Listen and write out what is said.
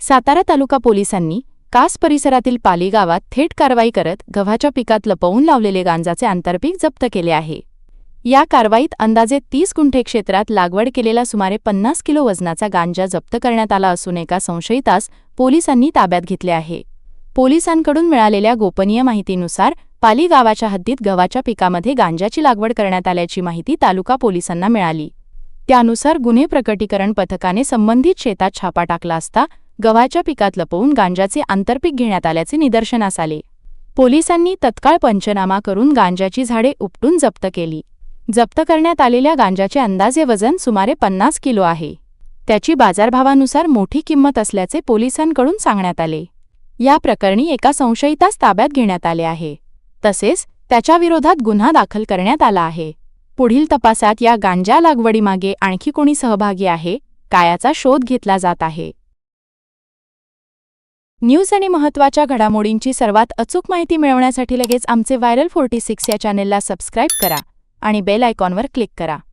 सातारा तालुका पोलिसांनी कास परिसरातील पाली गावात थेट कारवाई करत गव्हाच्या पिकात लपवून लावलेले गांजाचे आंतरपीक जप्त केले आहे. या कारवाईत अंदाजे तीस गुंठे क्षेत्रात लागवड केलेला सुमारे पन्नास किलो वजनाचा गांजा जप्त करण्यात आला असून एका संशयितास पोलिसांनी ताब्यात घेतले आहे. पोलिसांकडून मिळालेल्या गोपनीय माहितीनुसार पाली गावाच्या हद्दीत गव्हाच्या पिकामध्ये गांजाची लागवड करण्यात आल्याची माहिती तालुका पोलिसांना मिळाली. त्यानुसार गुन्हे प्रकटीकरण पथकाने संबंधित शेतात छापा टाकला असता गव्हाच्या पिकात लपवून गांजाचे आंतरपीक घेण्यात आल्याचे निदर्शनास आले. पोलिसांनी तत्काळ पंचनामा करून गांजाची झाडे उपटून जप्त केली. जप्त करण्यात आलेल्या गांजाचे अंदाजे वजन सुमारे पन्नास किलो आहे. त्याची बाजारभावानुसार मोठी किंमत असल्याचे पोलिसांकडून सांगण्यात आले. या प्रकरणी एका संशयितास ताब्यात घेण्यात आले आहे. तसेच त्याच्याविरोधात गुन्हा दाखल करण्यात आला आहे. पुढील तपासात या गांजा लागवडीमागे आणखी कोणी सहभागी आहे कायाचा शोध घेतला जात आहे. न्यूज आणि महत्त्वाच्या घडामोडींची सर्वात अचूक माहिती मिळवण्यासाठी लगेच आमचे व्हायरल फोर्टी सिक्स या चॅनेलला सबस्क्राईब करा आणि बेल आयकॉनवर क्लिक करा.